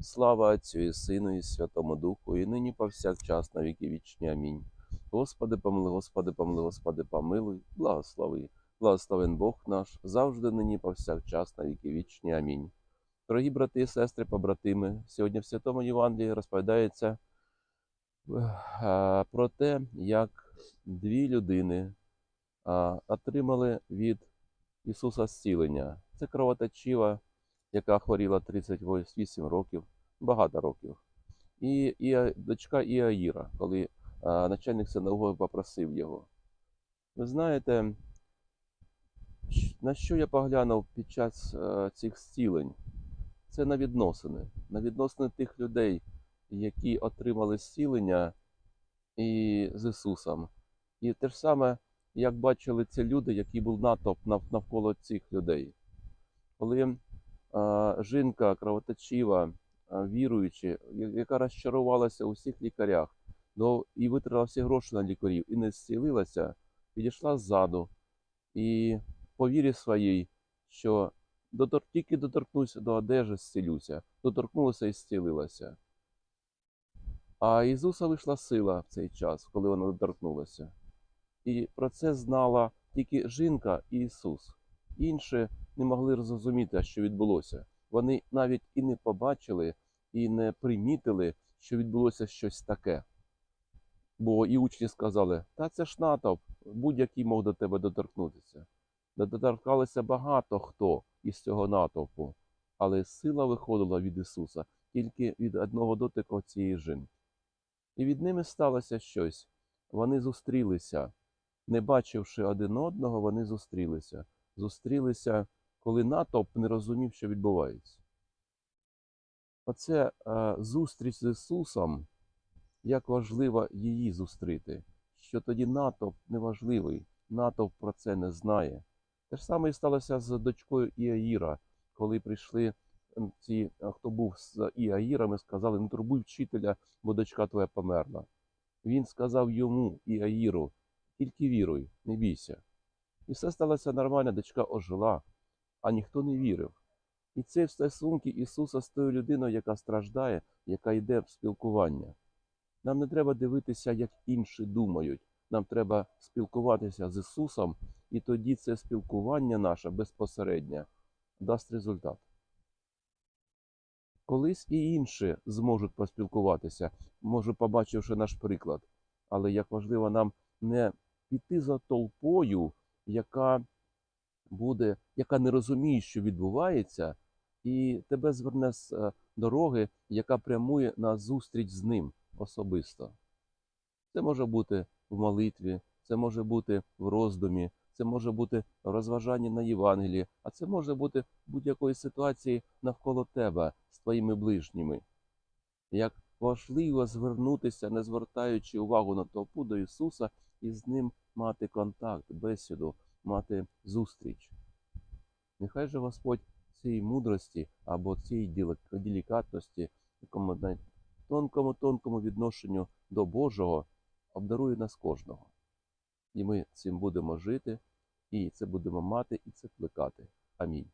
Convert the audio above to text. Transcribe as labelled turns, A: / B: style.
A: Слава Отцю і Сину, і Святому Духу, і нині повсякчас на віки вічні. Амінь. Господи, помилуй, Господи, помилуй, Господи, помилуй, благослови. Благословен Бог наш, завжди нині повсякчас на віки вічні. Амінь. Дорогі брати і сестри, побратими, сьогодні в Святому Євангелії розповідається е, про те, як дві людини отримали від Ісуса зцілення. Це кровоточива, яка хворіла 38 років, багато років. І, і дочка Іаїра, коли а, начальник синагоги попросив його. Ви знаєте, на що я поглянув під час е, цих зцілень? Це на відносини, на відносини тих людей, які отримали зцілення і з Ісусом. І те ж саме, як бачили ці люди, які був натовп навколо цих людей. Коли а, жінка кровоточива, віруючи, яка розчарувалася у всіх лікарях, ну, і витратила всі гроші на лікарів, і не зцілилася, підійшла ззаду і по вірі своїй, що дотор... тільки доторкнуся до одежі, зцілюся, доторкнулася і зцілилася. А Ісуса вийшла сила в цей час, коли вона доторкнулася. І про це знала тільки жінка і Ісус. Інші не могли зрозуміти, що відбулося. Вони навіть і не побачили, і не примітили, що відбулося щось таке. Бо і учні сказали: та це ж натовп, будь-який мог до тебе доторкнутися. До- Доторкалися багато хто із цього натовпу, але сила виходила від Ісуса тільки від одного дотику цієї жінки. І від ними сталося щось. Вони зустрілися, не бачивши один одного, вони зустрілися. Зустрілися, коли натовп не розумів, що відбувається. Оце е, зустріч з Ісусом, як важливо її зустріти, що тоді натовп неважливий, натовп про це не знає. Те ж саме і сталося з дочкою Іаїра, коли прийшли ці, е, хто був з Іаїрами, сказали, не турбуй вчителя, бо дочка твоя померла. Він сказав йому, Іаїру, тільки віруй, не бійся. І все сталося нормально, дочка ожила, а ніхто не вірив. І це в стосунки Ісуса з тою людиною, яка страждає, яка йде в спілкування. Нам не треба дивитися, як інші думають. Нам треба спілкуватися з Ісусом, і тоді це спілкування наше безпосередньо дасть результат. Колись і інші зможуть поспілкуватися, може, побачивши наш приклад. Але як важливо нам не піти за толпою, яка буде, яка не розуміє, що відбувається, і тебе зверне з е, дороги, яка прямує на зустріч з ним особисто. Це може бути в молитві, це може бути в роздумі, це може бути в розважанні на Євангелії, а це може бути в будь-якої ситуації навколо тебе з твоїми ближніми. Як важливо звернутися, не звертаючи увагу на толпу до Ісуса, і з ним мати контакт, бесіду, мати зустріч. Нехай же Господь цієї мудрості або цієї делікатності, знаєте, тонкому тонкому відношенню до Божого обдарує нас кожного. І ми цим будемо жити, і це будемо мати, і це плекати. Амінь.